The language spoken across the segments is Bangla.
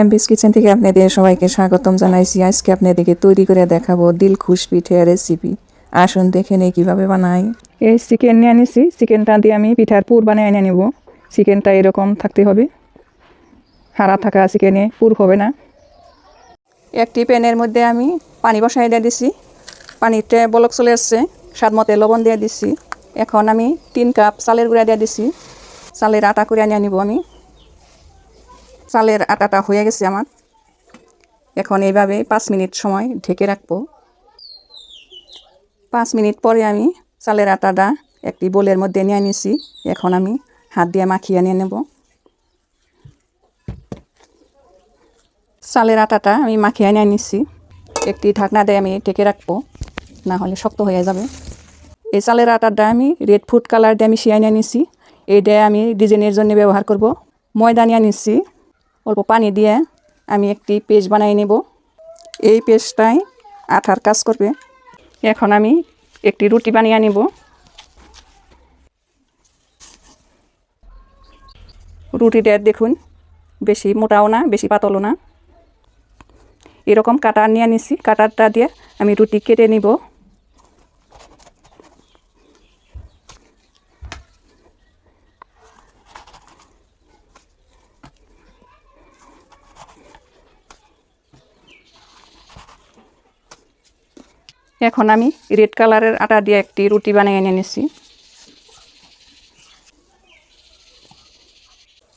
এমবিস কিচেন থেকে আপনাদের সবাইকে স্বাগতম জানাইছি। আজকে আপনাদেরকে তৈরি করে দেখাবো দিল খুশ পিঠের রেসিপি আসুন দেখে নেই কীভাবে বানাই। এই চিকেন নিয়ে আনিছি। চিকেনটা দিয়ে আমি পিঠার পুর বানিয়ে এনে নেব। চিকেনটা এরকম থাকতে হবে। হারা থাকা চিকেনে পুর হবে না। একটি প্যানের মধ্যে আমি পানি বসাই দিয়ে দিছি। পানিতে বলক চলে আসছে। স্বাদ মতে লবণ দিয়ে দিছি। এখন আমি তিন কাপ চালের গুঁড়া দিয়ে দিছি। চালের আটা করে আনিয়ে নিব আমি। চালের আটাটা হয়ে গেছে আমার। এখন এইভাবে পাঁচ মিনিট সময় ঢেকে রাখব। পাঁচ মিনিট পরে আমি চালের আটাটা একটি বোলের মধ্যে নিয়ে নিছি। এখন আমি হাত দিয়ে মাখিয়ে নিয়ে নেব। চালের আটাটা আমি মাখিয়ে নিয়ে নিচ্ছি একটি ঢাকনা দিয়ে আমি ঢেকে রাখব, না হলে শক্ত হয়ে যাবে। এই চালের আটাটা আমি রেড ফুড কালার দিয়ে আমি শিয়াই নিয়ে নিচ্ছি এইটা আমি ডিজাইনের জন্য ব্যবহার করব। ময়দা নিয়ে নিচ্ছি অল্প পানি দিয়ে আমি একটি পেস্ট বানিয়ে নেব। এই পেস্টটাই আঠার কাজ করবে। এখন আমি একটি রুটি বানিয়ে নেব। রুটিটা দেখুন, বেশি মোটাও না, বেশি পাতলও না। এরকম কাটার নিয়ে নিছি, কাটারটা দিয়ে আমি রুটি কেটে নিব। এখন আমি রেড কালারের আটা দিয়ে একটি রুটি বানিয়ে এনে নিছি।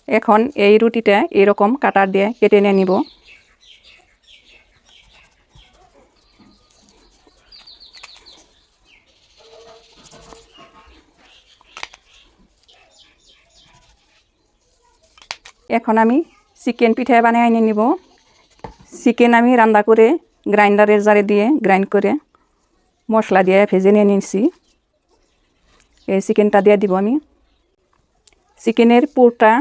এখন এই রুটিটা এরকম কাটার দিয়ে কেটে নিয়ে নিব। এখন আমি চিকেন পিঠা বানিয়ে এনে নিব। চিকেন আমি রান্না করে গ্রাইন্ডারের জারে দিয়ে গ্রাইন্ড করে মশলা দিয়ে ভেজে নিয়ে নিয়েছি এই চিকেনটা দিয়ে দিব আমি। চিকেনের পুরটা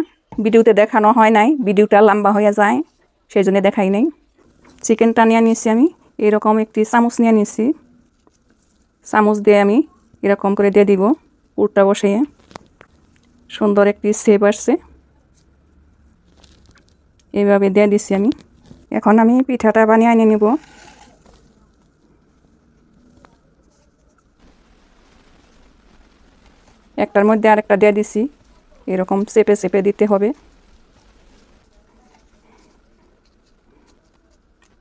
ভিডিওতে দেখানো হয় নাই, ভিডিওটা লম্বা হয়ে যায় সেই জন্য দেখাই নেই। চিকেনটা নিয়ে নিয়েছি আমি, এরকম একটি চামচ নিয়ে নিয়েছি চামচ দিয়ে আমি এরকম করে দিয়ে দিব পুরটা বসিয়ে। সুন্দর একটি সেপ আসছে। এইভাবে দিয়ে দিছি আমি। এখন আমি পিঠাটা বানিয়ে এনে নেব। একটার মধ্যে আরেকটা দিয়ে দিছি। এরকম চেপে চেপে দিতে হবে।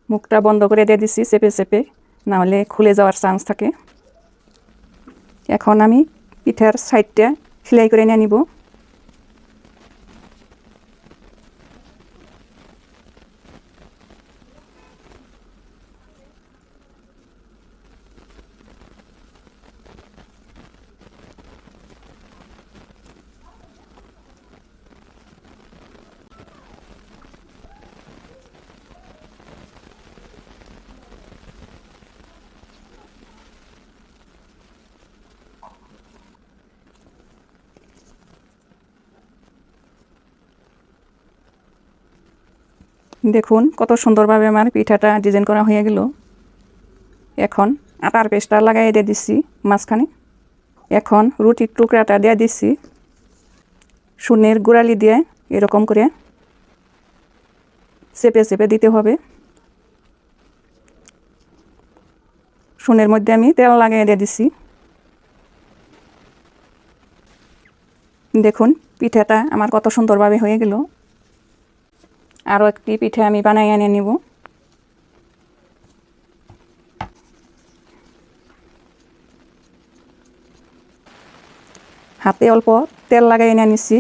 মুখটা বন্ধ করে দিয়ে দিছি চেপে চেপে, নাহলে খুলে যাওয়ার চান্স থাকে। এখন আমি পিঠার সাইডটা সেলাই করে নিয়ে নিব। দেখুন, কত সুন্দরভাবে আমার পিঠাটা ডিজাইন করা হয়ে গেল। এখন আটার পেস্টটা লাগাই দিয়ে দিচ্ছি মাঝখানে। এখন রুটির টুকরাটা দিয়ে দিচ্ছি শূন্যের গোড়ালি দিয়ে এরকম করে চেপে চেপে দিতে হবে। শূন্যের মধ্যে আমি তেল লাগিয়ে দিয়ে দিচ্ছি দেখুন, পিঠাটা আমার কত সুন্দরভাবে হয়ে গেল। আরও একটি পিঠে আমি বানাই এনে নিব। হাতে অল্প তেল লাগাই এনে নিচ্ছি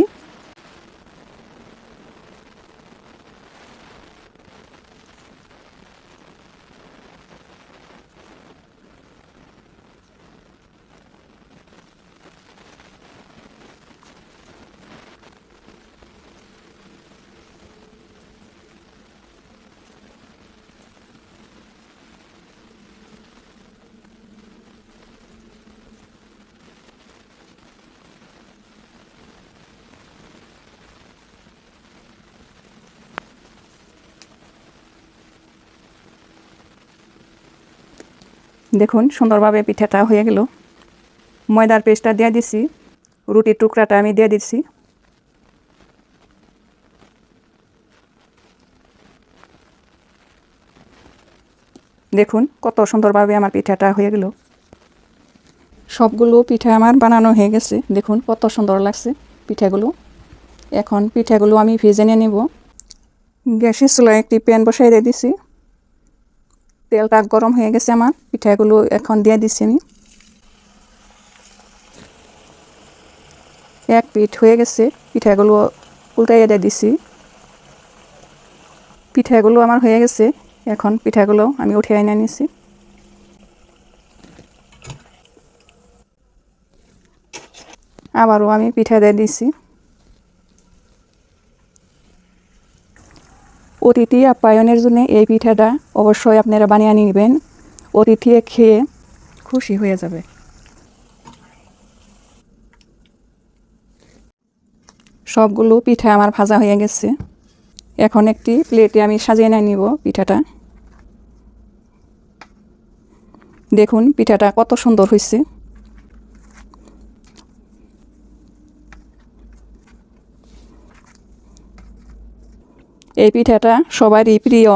দেখুন, সুন্দরভাবে পিঠাটা হয়ে গেল। ময়দার পেস্টটা দিয়ে দিছি। রুটির টুকরাটা আমি দিয়ে দিচ্ছি দেখুন, কত সুন্দরভাবে আমার পিঠাটা হয়ে গেল। সবগুলো পিঠা আমার বানানো হয়ে গেছে। দেখুন, কত সুন্দর লাগছে পিঠাগুলো। এখন পিঠাগুলো আমি ভেজে নিয়ে নেব। গ্যাসের চুলায় একটি প্যান বসাই দিয়ে দিছি। তেলটা গরম হয়ে গেছে আমার পিঠাগুলো এখন দিয়ে দিচ্ছি আমি। এক পিঠ হয়ে গেছে। পিঠাগুলো উল্টাইয়ে দিয়ে দিছি। পিঠাগুলো আমার হয়ে গেছে। এখন পিঠাগুলো আমি উঠে এনে নিছি আবারও আমি পিঠা দিয়ে দিছি। অতিথি আপ্যায়নের জন্য এই পিঠাটা অবশ্যই আপনারা বানিয়ে নেবেন। অতিথি খেয়ে খুশি হয়ে যাবে। সবগুলো পিঠা আমার ভাজা হয়ে গেছে। এখন একটি প্লেটে আমি সাজিয়ে নিয়ে নিব পিঠাটা। দেখুন, পিঠাটা কত সুন্দর হয়েছে। এই পিঠাটা সবারই প্রিয়।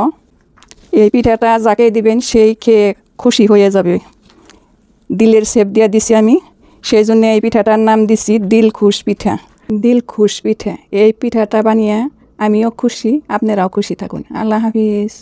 এই পিঠাটা যাকে দিবেন সেই খেয়ে খুশি হয়ে যাবে। দিলের সেপ দিয়ে দিছি আমি, সেই জন্য এই পিঠাটার নাম দিছি দিল খুশ পিঠা। দিল খুশ পিঠা, এই পিঠাটা বানিয়ে আমিও খুশি, আপনারাও খুশি থাকুন। আল্লাহ হাফিজ।